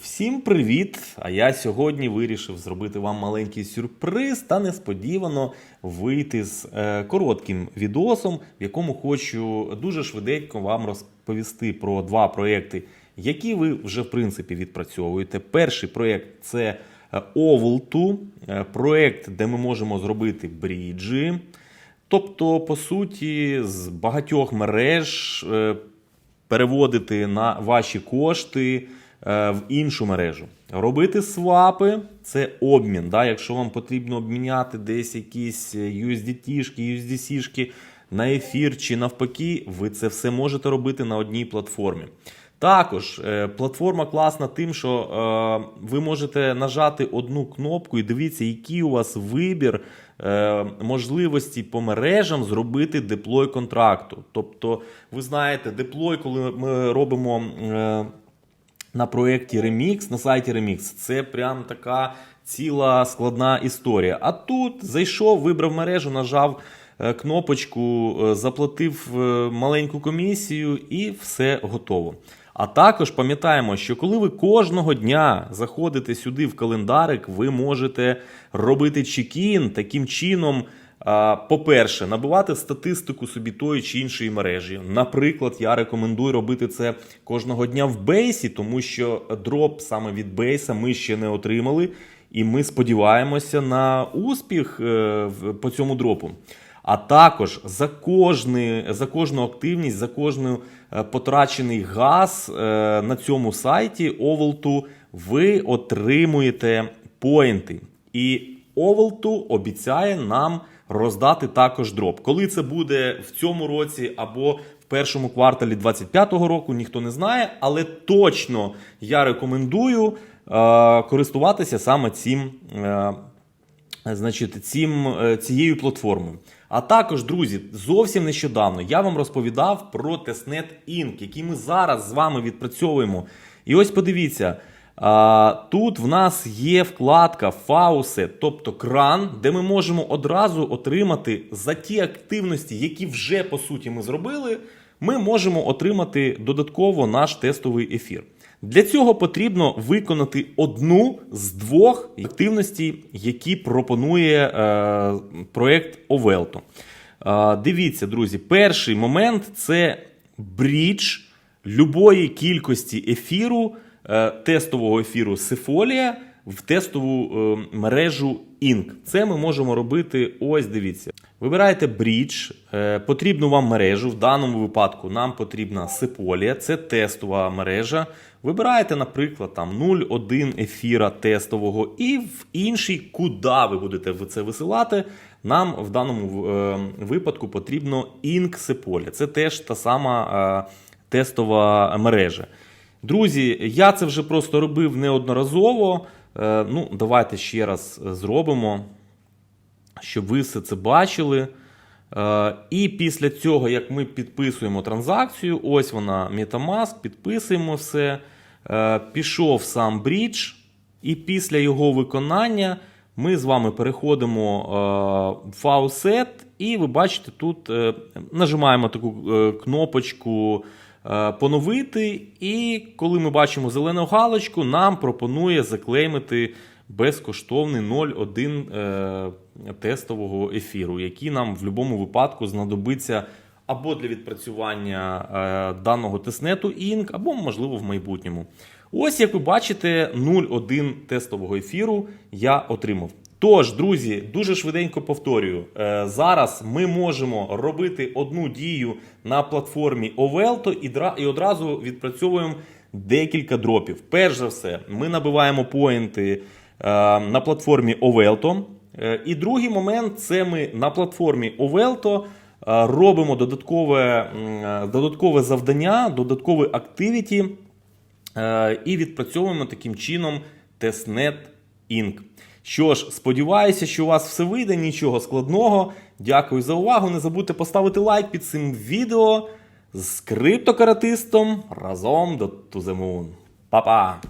Всім привіт! А я сьогодні вирішив зробити вам маленький сюрприз та несподівано вийти з е, коротким відосом, в якому хочу дуже швиденько вам розповісти про два проекти, які ви вже в принципі відпрацьовуєте. Перший проект це е, Oval2, е, проект, де ми можемо зробити бріджі. Тобто, по суті, з багатьох мереж переводити на ваші кошти в іншу мережу. Робити свапи це обмін. Да? Якщо вам потрібно обміняти десь якісь USDT-шки, USDC-шки на ефір чи навпаки, ви це все можете робити на одній платформі. Також е, платформа класна тим, що е, ви можете нажати одну кнопку і дивіться, який у вас вибір е, можливості по мережам зробити деплой контракту. Тобто, ви знаєте, деплой, коли ми робимо. На проєкті Remix, на сайті Remix. Це прям така ціла складна історія. А тут зайшов, вибрав мережу, нажав е, кнопочку, е, заплатив е, маленьку комісію і все готово. А також пам'ятаємо, що коли ви кожного дня заходите сюди в календарик, ви можете робити чекін таким чином. По-перше, набивати статистику собі тої чи іншої мережі. Наприклад, я рекомендую робити це кожного дня в бейсі, тому що дроп саме від бейса ми ще не отримали, і ми сподіваємося на успіх е, по цьому дропу. А також за, кожний, за кожну активність, за кожний е, потрачений газ е, на цьому сайті Оволту ви отримуєте поінти. І Оволту обіцяє нам роздати також дроп. Коли це буде в цьому році або в першому кварталі 2025 року, ніхто не знає, але точно я рекомендую е, користуватися саме цим. Е, Значить, цим, е, цією платформою. А також, друзі, зовсім нещодавно я вам розповідав про Testnet Inc., який ми зараз з вами відпрацьовуємо. І ось подивіться, тут в нас є вкладка Faucet, тобто кран, де ми можемо одразу отримати за ті активності, які вже по суті ми зробили, ми можемо отримати додатково наш тестовий ефір. Для цього потрібно виконати одну з двох активностей, які пропонує е, проект Овелто. Е, дивіться, друзі, перший момент це брідж любої кількості ефіру, тестового ефіру Сифолія в тестову е, мережу Inc. Це ми можемо робити. Ось дивіться. Вибираєте брідж, е, потрібну вам мережу. В даному випадку нам потрібна Сиполія, це тестова мережа. Вибираєте, наприклад, там 0,1 ефіра тестового, і в інший, куди ви будете це висилати. Нам в даному е, випадку потрібно Inc. Сиполія. Це теж та сама е, тестова мережа. Друзі, я це вже просто робив неодноразово. Е, ну, давайте ще раз зробимо, щоб ви все це бачили. Е, І після цього, як ми підписуємо транзакцію, ось вона Metamask, підписуємо все. Е, Пішов сам брідж, і після його виконання ми з вами переходимо е, в Faucet, і ви бачите, тут е, нажимаємо таку е, кнопочку е, поновити. І коли ми бачимо зелену галочку, нам пропонує заклеймити безкоштовний 0,1 е, тестового ефіру, який нам в будь-якому випадку знадобиться або для відпрацювання е, даного тестнету Inc., або, можливо, в майбутньому. Ось, як ви бачите, 0,1 тестового ефіру я отримав. Тож, друзі, дуже швиденько повторюю. Е, зараз ми можемо робити одну дію на платформі Ovelto і, одразу відпрацьовуємо декілька дропів. Перш за все, ми набиваємо поінти е, на платформі Ovelto. Е, І другий момент це ми на платформі Ovelto робимо додаткове, додаткове завдання, додаткове активіті і відпрацьовуємо таким чином Testnet Inc. Що ж, сподіваюся, що у вас все вийде, нічого складного. Дякую за увагу. Не забудьте поставити лайк під цим відео з криптокаратистом разом до Туземун. Па-па!